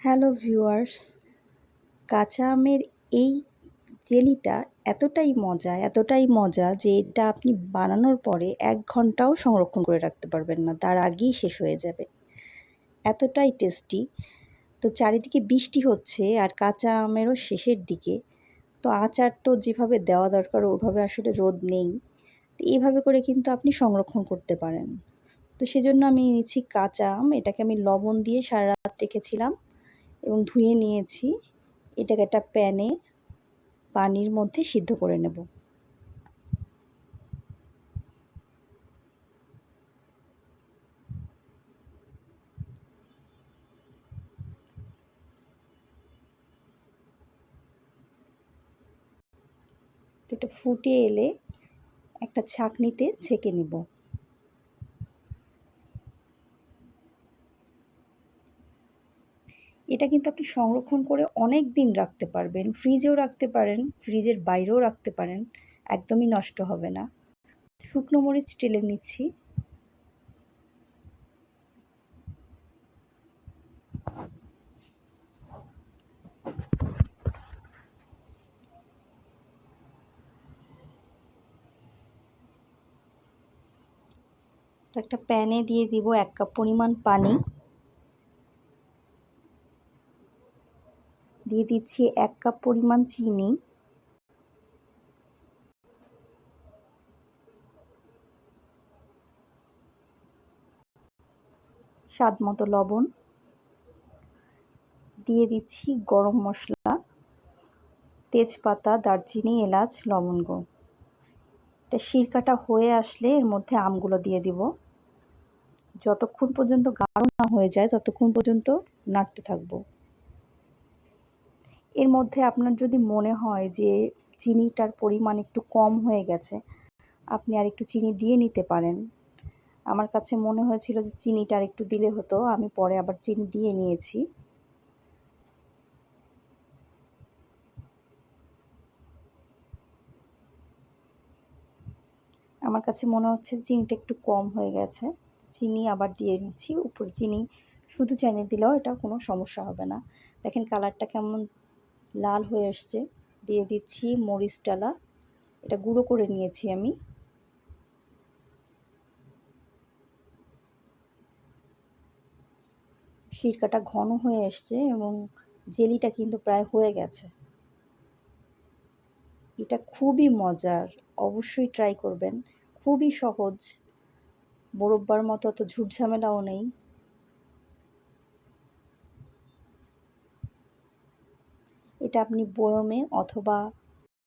Hello viewers, কাঁচা আমের এই জেলিটা এতটাই মজা এতটাই মজা যে এটা আপনি বানানোর পরে এক ঘন্টাও সংরক্ষণ করে রাখতে পারবেন না, তার আগেই শেষ হয়ে যাবে। এতটাই টেস্টি। তো চারিদিকে বৃষ্টি হচ্ছে আর কাঁচা আমেরও শেষের দিকে। তো আচার তো যেভাবে দেওয়া দরকার ওভাবে আসলে রোদ নেই। তো এইভাবে করে কিন্তু আপনি সংরক্ষণ করতে পারেন। তো সেজন্য আমি নিচ্ছি কাঁচা আম, এটাকে আমি লবণ দিয়ে সারা রাত রেখেছিলাম। এবং ধুয়ে নিয়েছি। এটাকে একটা প্যানে পানির মধ্যে সিদ্ধ করে নেব। এটা ফুটে এলে একটা ছাঁকনিতে ছেঁকে নেব। এটা কিন্তু আপনি সংরক্ষণ করে অনেক দিন রাখতে পারবেন। ফ্রিজেও রাখতে পারেন, ফ্রিজের বাইরেও রাখতে পারেন, একদমই নষ্ট হবে না। শুকনো মরিচ টেলে নিচ্ছি। একটা প্যানে দিয়ে দিব এক কাপ পরিমাণ পানি। দিয়ে দিচ্ছি এক কাপ পরিমাণ চিনি। স্বাদ মতো লবণ। দিয়ে দিচ্ছি গরম মশলা, তেজপাতা, দারচিনি, এলাচ, লবঙ্গ। এটা শিরকাটা হয়ে আসলে এর মধ্যে আমগুলো দিয়ে দিব। যতক্ষণ পর্যন্ত গাঢ় না হয়ে যায়, ততক্ষণ পর্যন্ত নাড়তে থাকব। এর মধ্যে আপনার যদি মনে হয় যে চিনিটার পরিমাণ একটু কম হয়ে গেছে, আপনি আর একটু চিনি দিয়ে নিতে পারেন। আমার কাছে মনে হয়েছিল যে চিনিটা আর একটু দিলে হতো, আমি পরে আবার চিনি দিয়ে নিয়েছি। আমার কাছে মনে হচ্ছে চিনিটা একটু কম হয়ে গেছে, চিনি আবার দিয়ে নিচ্ছি, উপর চিনি শুধু চিনি দিলেও এটা কোনো সমস্যা হবে না। দেখেন কালারটা কেমন লাল হয়ে আসছে। দিয়ে দিচ্ছি মরিচ ডালা এটা গুঁড়ো করে নিয়েছি আমি। সিরকাটা ঘন হয়ে এসছে এবং জেলিটা কিন্তু প্রায় হয়ে গেছে। এটা খুবই মজার। অবশ্যই ট্রাই করবেন। খুবই সহজ। বরব্বার মতো, অত ঝুটঝামেলাও নেই। এটা আপনি বয়মে অথবা